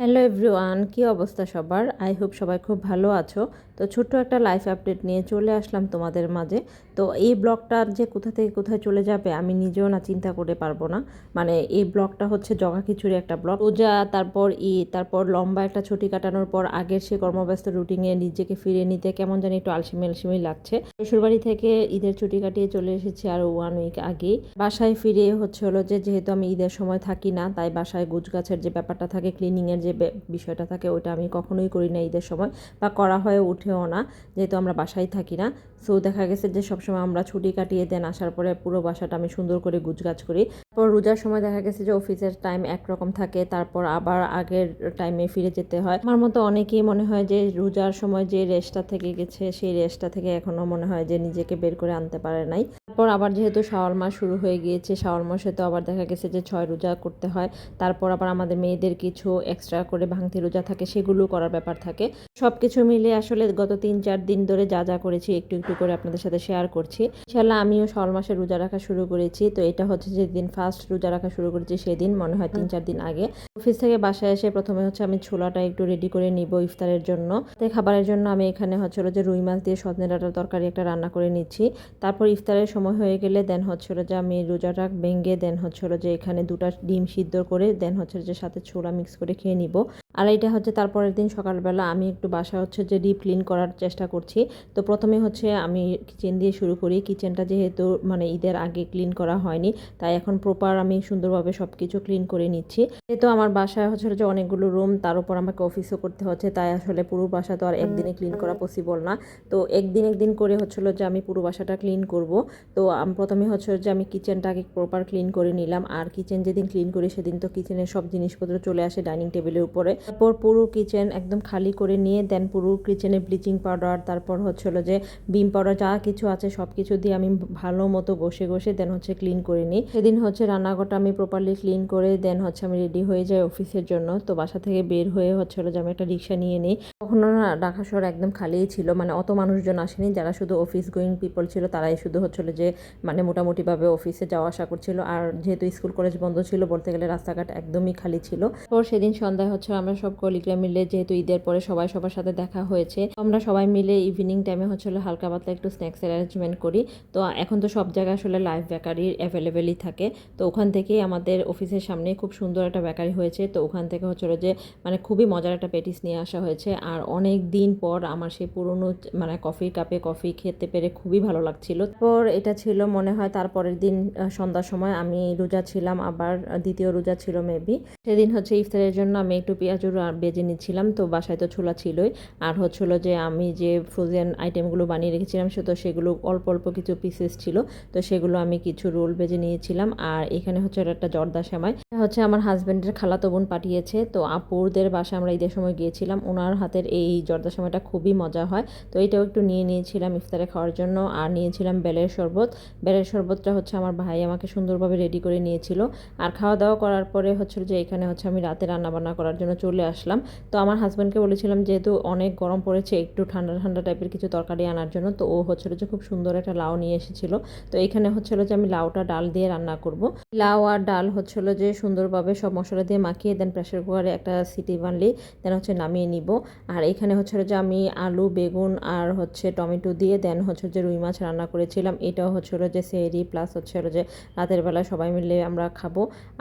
Hello everyone কী অবস্থা সবার? I hope সবাই খুব ভালো আছো। তো ছোট্ট একটা লাইফ আপডেট নিয়ে চলে আসলাম তোমাদের মাঝে। তো এই ব্লগটার যে কোথা থেকে কোথায় চলে যাবে আমি নিজেও না চিন্তা করে পারব না। মানে এই ব্লগটা হচ্ছে জগা খিচুড়ি একটা ব্লগ। পূজা তারপর ঈদ, তারপর লম্বা একটা ছুটি কাটানোর পর আগের সে কর্মব্যস্ত রুটিনে নিজেকে ফিরিয়ে নিতে কেমন জানি একটু আলসিমি আলসিমি লাগছে। শ্বশুরবাড়ি থেকে ঈদের ছুটি কাটিয়ে চলে এসেছি আরও ওয়ান উইক আগেই। বাসায় ফিরে হচ্ছে হলো যে যেহেতু আমি ঈদের সময় থাকি না, তাই বাসায় গুছগাছের যে ব্যাপারটা থাকে ক্লিনিংয়ের যে বে- বিষয়টা থাকে ওটা আমি কখনোই করি না ঈদের সময় বা করা হয়ে উঠেও না, যেহেতু আমরা বাসায় থাকি না। সো দেখা গেছে যে সবসময় আমরা ছুটি কাটিয়ে দেন, আসার পরে পুরো বাসাটা আমি সুন্দর করে গুছগাছ করি। তারপর রোজার সময় দেখা গেছে যে অফিসের টাইম একরকম থাকে, তারপর আবার আগের টাইমে ফিরে যেতে হয়। আমার মতো অনেকেই মনে হয় যে রোজার সময় যে রেস্টটা থেকে গেছে, সেই রেস্টটা থেকে এখনও মনে হয় যে নিজেকে বের করে আনতে পারে নাই। তারপর আবার যেহেতু শাওয়াল মাস শুরু হয়ে গিয়েছে, শাওয়াল মাসে তো আবার দেখা গেছে যে ছয় রোজা করতে হয়। তারপর আবার আমাদের মেয়েদের কিছু এক্সট্রা করে ভাঙতি রোজা থাকে, সেগুলো করার ব্যাপার থাকে। সব কিছু মিলে আসলে গত তিন চার দিন ধরে যা যা করেছি, একটু একটু করে আপনাদের সাথে শেয়ার করছি। ইনশাল্লাহ আমিও শাওয়াল মাসে রোজা রাখা শুরু করেছি। তো এটা হচ্ছে যেদিন ফার্স্ট রোজা রাখা শুরু করেছি সেদিন, মনে হয় তিন চার দিন আগে। অফিস থেকে বাসায় এসে প্রথমে হচ্ছে আমি ছোলাটা একটু রেডি করে নিব ইফতারের জন্য। তো খাবারের জন্য আমি এখানে হচ্ছে যে রুই মাছ দিয়ে সজনে ডাঁটার তরকারি একটা রান্না করে নিচ্ছি। তারপর ইফতারের সময় হয়ে গেলে দেন হচ্ছে যে আমি রোজাটা ভেঙে দেন হচ্ছে যে এখানে দুটা ডিম সিদ্ধ করে দেন হচ্ছে যে সাথে ছোলা মিক্স করে খেয়ে নিব। আর এটা হচ্ছে তারপরের দিন সকালবেলা আমি একটু বাসা হচ্ছে যে ডিপ ক্লিন করার চেষ্টা করছি। তো প্রথমে হচ্ছে আমি কিচেন দিয়ে শুরু করি। কিচেনটা যেহেতু মানে ঈদের আগে ক্লিন করা হয়নি, তাই এখন প্রপার আমি সুন্দরভাবে সব কিছু ক্লিন করে নিচ্ছি। যেহেতু আমার বাসায় হচ্ছে যে অনেকগুলো রুম তার উপর আমাকে অফিসও করতে হচ্ছে, তাই আসলে পুরো বাসা তো আর একদিনে ক্লিন করা পসিবল না। তো একদিন একদিন করে হচ্ছিল যে আমি পুরো বাসাটা ক্লিন করব। তো প্রথমে হচ্ছে যে আমি কিচেনটাকে প্রপার ক্লিন করে নিলাম। আর কিচেন যেদিন ক্লিন করি, সেদিন তো কিচেনের সব জিনিসপত্র চলে আসে ডাইনিং টেবিলের উপরে। তারপর পুরো কিচেন একদম খালি করে নিয়ে দেন পুরো কিচেনে ব্লিচিং পাউডার তারপর হচ্ছে হলো যে বিম পাউডার যা কিছু আছে সব কিছু দিয়ে আমি ভালো মতো ঘষে ঘষে দেন হচ্ছে ক্লিন করে নিই। সেদিন হচ্ছে রান্নাঘরটা আমি প্রপারলি ক্লিন করে দেন হচ্ছে আমি রেডি হয়ে যাই অফিসের জন্য। তো বাসা থেকে বের হয়ে হচ্ছে হলো যে আমি একটা রিক্সা নিয়ে নিই। কখনো না ঢাকা শহর একদম খালিই ছিল মানে অত মানুষজন আসেনি যারা শুধু অফিস গোয়িং পিপল ছিল, তারাই শুধু হচ্ছিল যে মানে মোটামুটিভাবে অফিসে যাওয়া আসা করছিল। আর যেহেতু স্কুল কলেজ বন্ধ ছিল, বলতে গেলে রাস্তাঘাট একদমই খালি ছিল। তো সেদিন সন্ধ্যায় হচ্ছে আমরা সব কলিগরা মিলে, যেহেতু ঈদের পরে সবাই সবার সাথে দেখা হয়েছে আমরা সবাই মিলে ইভিনিং টাইমে হচ্ছে হলো হালকা পাতলা একটু স্ন্যাক্সের অ্যারেঞ্জমেন্ট করি। তো এখন তো সব জায়গায় আসলে লাইভ বেকারি অ্যাভেলেবেলই থাকে। তো ওখান থেকেই আমাদের অফিসের সামনে খুব সুন্দর একটা বেকারি হয়েছে। তো ওখান থেকে হচ্ছিল যে মানে খুবই মজার একটা পেটিস নিয়ে আসা হয়েছে। আর অনেক দিন পর আমার সেই পুরনো মানে কফির কাপে কফি খেতে পেরে খুবই ভালো লাগছিল। পর এটা ছিল মনে হয় তারপরের দিন সন্ধ্যার সময় আমি রোজা ছিলাম, আবার দ্বিতীয় রোজা ছিল মেবি সেদিন হচ্ছে ইফতারের জন্য আমি একটু পেঁয়াজুর বেজে নিচ্ছিলাম। তো বাসায় তো ছোলা ছিলই। আর হচ্ছিল যে আমি যে ফ্রোজেন আইটেমগুলো বানিয়ে রেখেছিলাম তো সেগুলো অল্প অল্প কিছু পিসেস ছিল। তো সেগুলো আমি কিছু রোল বেজে নিয়েছিলাম। আর এখানে হচ্ছে একটা জর্দা সেমাই। হচ্ছে আমার হাজব্যান্ডের খালাতো বোন পাঠিয়েছে। তো আপুরদের বাসা আমরা ঈদের সময় গিয়েছিলাম। ওনার হাতের এই জর্দা সেমাইটা খুবই মজা হয়। তো এটাও একটু নিয়ে নিয়েছিলাম ইফতারে খাওয়ার জন্য। আর নিয়েছিলাম বেলের শরবত। বেলের শরবতটা হচ্ছে আমার ভাই আমাকে সুন্দরভাবে রেডি করে নিয়েছিল। আর খাওয়া দাওয়া করার পরে হচ্ছে যে এখানে হচ্ছে আমি রাতে রান্না বান্না করার জন্য চলে আসলাম। তো আমার হাজব্যান্ডকে বলেছিলাম, যেহেতু অনেক গরম পড়েছে, একটু ঠান্ডা ঠান্ডা টাইপের কিছু তরকারি আনার জন্য তো ও হচ্ছিল যে খুব সুন্দর একটা লাউ নিয়ে এসেছিল। তো এখানে হচ্ছিল যে আমি লাউটা ডাল দিয়ে রান্না করব। লাউ আর ডাল হচ্ছিল যে সুন্দরভাবে সব মশলা দিয়ে মাখিয়ে দেন প্রেশার কুকারে একটা সিটি বানলি দেন হচ্ছে নামিয়ে নিব। আর এখানে হচ্ছিল যে আমি আলু, বেগুন আর হচ্ছে টমেটো দিয়ে দেন হচ্ছে যে রুই মাছ রান্না করেছিলাম। এটাও হচ্ছিল যে সেরি প্লাস হচ্ছে হলো যে রাতের বেলা সবাই মিলে আমরা খাব।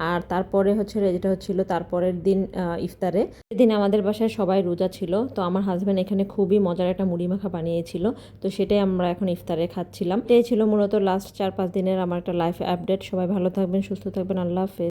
আর তারপরে হচ্ছে যেটা হচ্ছিল তারপরের দিন ইফতারে। সেদিন আমাদের বাসায় সবাই রোজা ছিল, তো আমার হাজব্যান্ড এখানে খুবই মজার একটা মুড়ি মাখা বানিয়েছিল। তো সেটাই আমরা এখন ইফতারে খাচ্ছিলাম। এটাই ছিল মূলত লাস্ট চার পাঁচ দিনের আমার একটা লাইফ আপডেট সবাই ভালো থাকবেন, সুস্থ থাকবেন। আল্লাহ হাফেজ।